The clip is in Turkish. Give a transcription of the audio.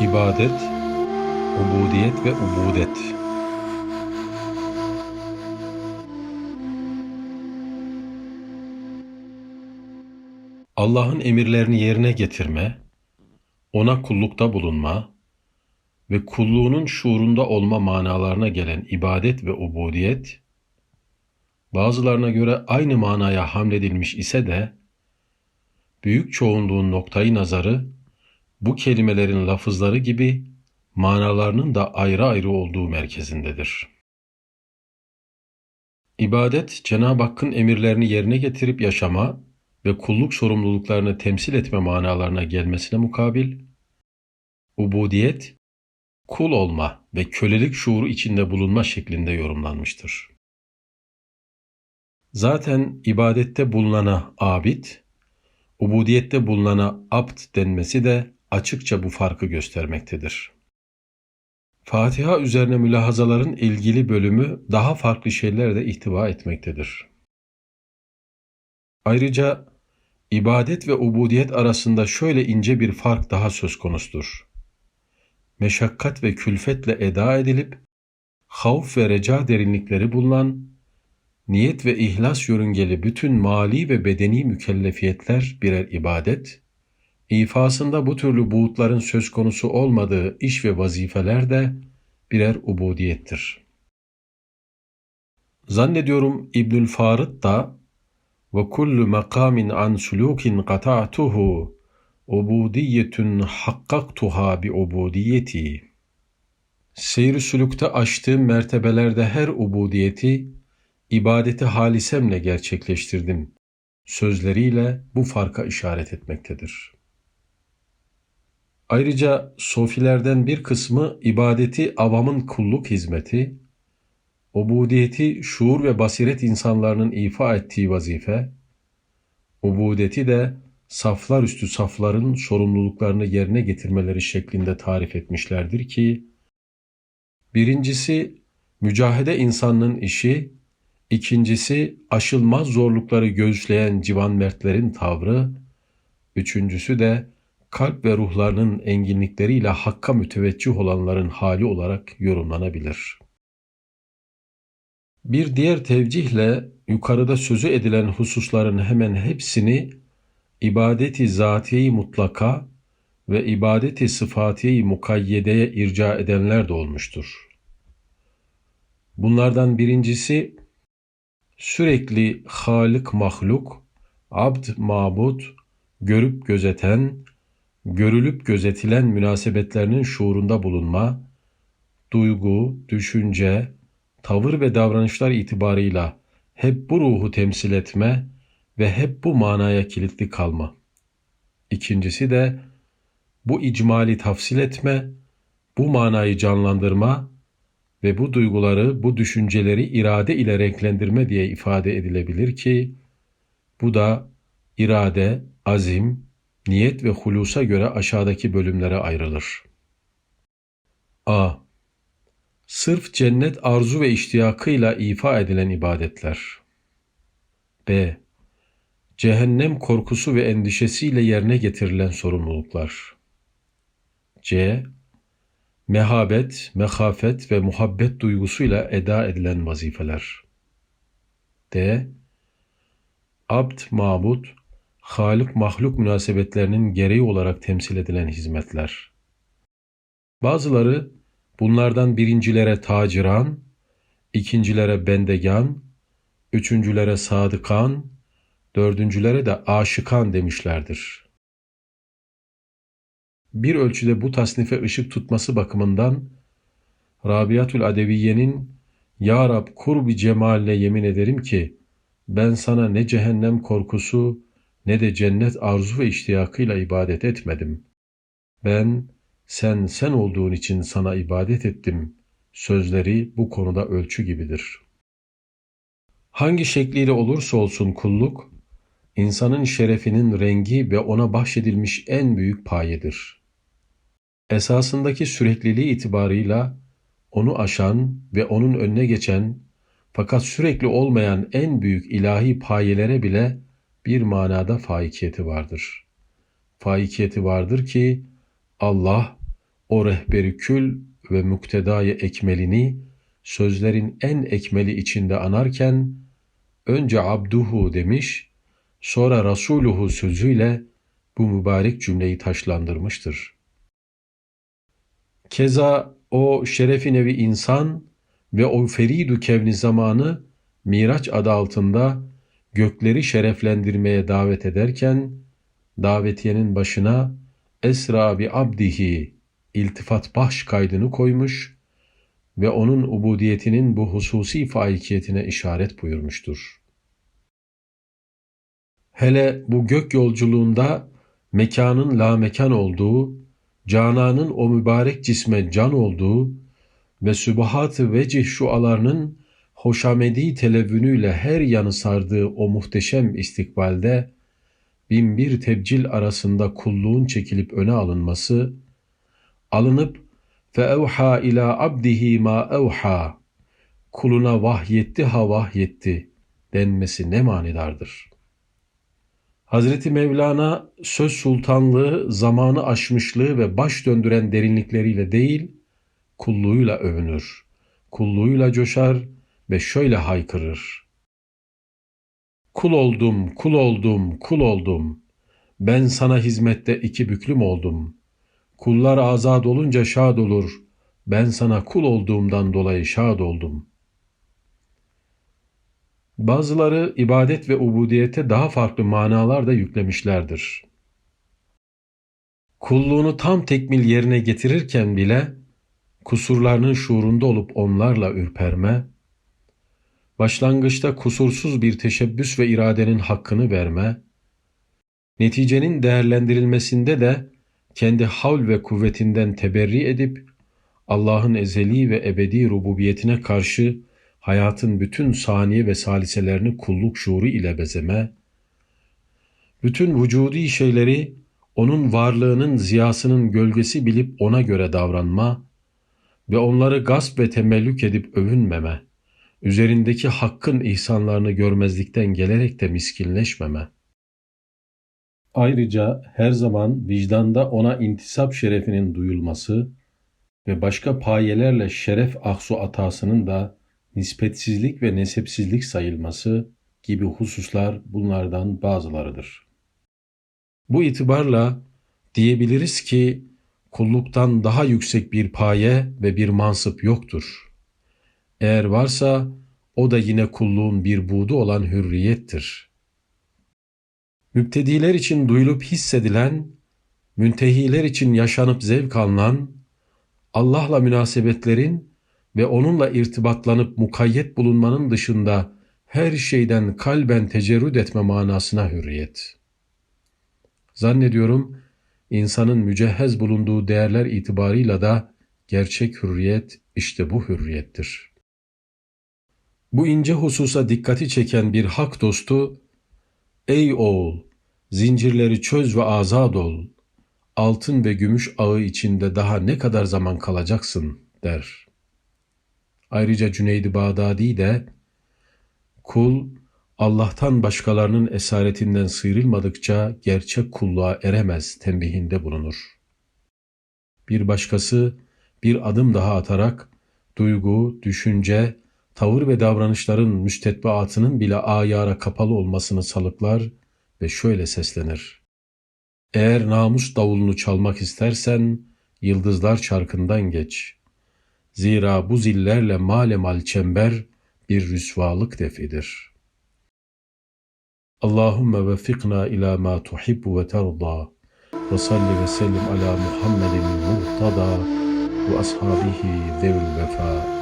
İbadet, ubudiyet ve ubudet. Allah'ın emirlerini yerine getirme, ona kullukta bulunma ve kulluğunun şuurunda olma manalarına gelen ibadet ve ubudiyet, bazılarına göre aynı manaya hamledilmiş ise de, büyük çoğunluğun noktayı nazarı, bu kelimelerin lafızları gibi manalarının da ayrı ayrı olduğu merkezindedir. İbadet, Cenab-ı Hakk'ın emirlerini yerine getirip yaşama ve kulluk sorumluluklarını temsil etme manalarına gelmesine mukabil, ubudiyet, kul olma ve kölelik şuuru içinde bulunma şeklinde yorumlanmıştır. Zaten ibadette bulunana abid, ubudiyette bulunana abd denmesi de açıkça bu farkı göstermektedir. Fatiha üzerine mülahazaların ilgili bölümü daha farklı şeyler de ihtiva etmektedir. Ayrıca ibadet ve ubudiyet arasında şöyle ince bir fark daha söz konusudur. Meşakkat ve külfetle eda edilip, havf ve reca derinlikleri bulunan, niyet ve ihlas yörüngeli bütün mali ve bedeni mükellefiyetler birer ibadet, ifasında bu türlü buğutların söz konusu olmadığı iş ve vazifeler de birer ubudiyettir. Zannediyorum İbnül Farid da ve kullu makamin an sulukin qata'tuhu ubudiyetun hakkaktuha bi ubudiyeti. Seyr-i sülükte açtığım mertebelerde her ubudiyeti ibadeti halisemle gerçekleştirdim. Sözleriyle bu farka işaret etmektedir. Ayrıca sofilerden bir kısmı ibadeti avamın kulluk hizmeti, ubudiyeti şuur ve basiret insanlarının ifa ettiği vazife, ubudeti de saflar üstü safların sorumluluklarını yerine getirmeleri şeklinde tarif etmişlerdir ki, birincisi mücahede insanının işi, ikincisi aşılmaz zorlukları göğüsleyen civan mertlerin tavrı, üçüncüsü de kalp ve ruhlarının enginlikleriyle hakka müteveccih olanların hali olarak yorumlanabilir. Bir diğer tevcihle yukarıda sözü edilen hususların hemen hepsini ibadeti zatiyeyi mutlaka ve ibadeti sıfatiyeyi mukayyedeye irca edenler de olmuştur. Bunlardan birincisi sürekli halik mahluk, abd mabud, görüp gözeten, görülüp gözetilen münasebetlerinin şuurunda bulunma, duygu, düşünce, tavır ve davranışlar itibarıyla hep bu ruhu temsil etme ve hep bu manaya kilitli kalma. İkincisi de bu icmali tafsil etme, bu manayı canlandırma ve bu duyguları, bu düşünceleri irade ile renklendirme diye ifade edilebilir ki, bu da irade, azim, niyet ve hulusa göre aşağıdaki bölümlere ayrılır. A. Sırf cennet arzu ve iştiyakıyla ifa edilen ibadetler. B. Cehennem korkusu ve endişesiyle yerine getirilen sorumluluklar. C. Mehabet, mehafet ve muhabbet duygusuyla eda edilen vazifeler. D. Abd, mabut, halik mahluk münasebetlerinin gereği olarak temsil edilen hizmetler. Bazıları bunlardan birincilere taciran, ikincilere bendegan, üçüncülere sadıkan, dördüncülere de aşıkan demişlerdir. Bir ölçüde bu tasnife ışık tutması bakımından Rabiatül Adeviye'nin Ya Rab kur bir cemalle yemin ederim ki ben sana ne cehennem korkusu ne de cennet arzu ve iştiyakıyla ibadet etmedim. Ben sen sen olduğun için sana ibadet ettim. Sözleri bu konuda ölçü gibidir. Hangi şekliyle olursa olsun kulluk, insanın şerefinin rengi ve ona bahşedilmiş en büyük payedir. Esasındaki sürekliliği itibarıyla onu aşan ve onun önüne geçen fakat sürekli olmayan en büyük ilahi payelere bile bir manada faikiyeti vardır. Faikiyeti vardır ki Allah o rehberi kül ve muktedayı ekmelini sözlerin en ekmeli içinde anarken önce abduhu demiş, sonra rasuluhu sözüyle bu mübarek cümleyi taşlandırmıştır. Keza o şerefi nevi insan ve o feridu kevni zamanı Miraç adı altında gökleri şereflendirmeye davet ederken davetiyenin başına Esra bi abdihi iltifat baş kaydını koymuş ve onun ubudiyetinin bu hususi faikiyetine işaret buyurmuştur. Hele bu gök yolculuğunda mekanın la mekan olduğu, cananın o mübarek cisme can olduğu ve sübahat-ı vecih şualarının hoşamedi televünüyle her yanı sardığı o muhteşem istikbalde bin bir tebcil arasında kulluğun çekilip öne alınması, alınıp فَاَوْحَى ila abdihi ma اَوْحَى kuluna vahyetti ha vahyetti denmesi ne manidardır. Hazreti Mevlana söz sultanlığı, zamanı aşmışlığı ve baş döndüren derinlikleriyle değil, kulluğuyla övünür, kulluğuyla coşar ve şöyle haykırır. Kul oldum, kul oldum, kul oldum. Ben sana hizmette iki büklüm oldum. Kullar azad olunca şad olur. Ben sana kul olduğumdan dolayı şad oldum. Bazıları ibadet ve ubudiyete daha farklı manalar da yüklemişlerdir. Kulluğunu tam tekmil yerine getirirken bile kusurlarının şuurunda olup onlarla ürperme, başlangıçta kusursuz bir teşebbüs ve iradenin hakkını verme, neticenin değerlendirilmesinde de kendi havl ve kuvvetinden teberri edip Allah'ın ezeli ve ebedi rububiyetine karşı hayatın bütün saniye ve saliselerini kulluk şuuru ile bezeme, bütün vücudi şeyleri onun varlığının ziyasının gölgesi bilip ona göre davranma ve onları gasp ve temellük edip övünmeme, üzerindeki hakkın ihsanlarını görmezlikten gelerek de miskinleşmeme. Ayrıca her zaman vicdanda ona intisap şerefinin duyulması ve başka payelerle şeref aksu atasının da nispetsizlik ve nesepsizlik sayılması gibi hususlar bunlardan bazılarıdır. Bu itibarla diyebiliriz ki kulluktan daha yüksek bir paye ve bir mansıp yoktur. Eğer varsa o da yine kulluğun bir buğdu olan hürriyettir. Müptediler için duyulup hissedilen, müntehiler için yaşanıp zevk alınan, Allah'la münasebetlerin ve onunla irtibatlanıp mukayyet bulunmanın dışında her şeyden kalben tecerrüt etme manasına hürriyet. Zannediyorum insanın mücehhez bulunduğu değerler itibarıyla da gerçek hürriyet işte bu hürriyettir. Bu ince hususa dikkati çeken bir hak dostu, Ey oğul, zincirleri çöz ve azad ol, altın ve gümüş ağı içinde daha ne kadar zaman kalacaksın der. Ayrıca Cüneyd-i Bağdadi de kul Allah'tan başkalarının esaretinden sıyrılmadıkça gerçek kulluğa eremez tembihinde bulunur. Bir başkası bir adım daha atarak duygu, düşünce, tavır ve davranışların müstetbaatının bile ayara kapalı olmasını salıklar ve şöyle seslenir. Eğer namus davulunu çalmak istersen yıldızlar çarkından geç. Zira bu zillerle malemal çember bir rüsvalık defidir. Allahümme veffikna ila ma tuhibbu ve terda ve salli ve sellim ala Muhammedin muhtada ve ashabihi zevil vefa.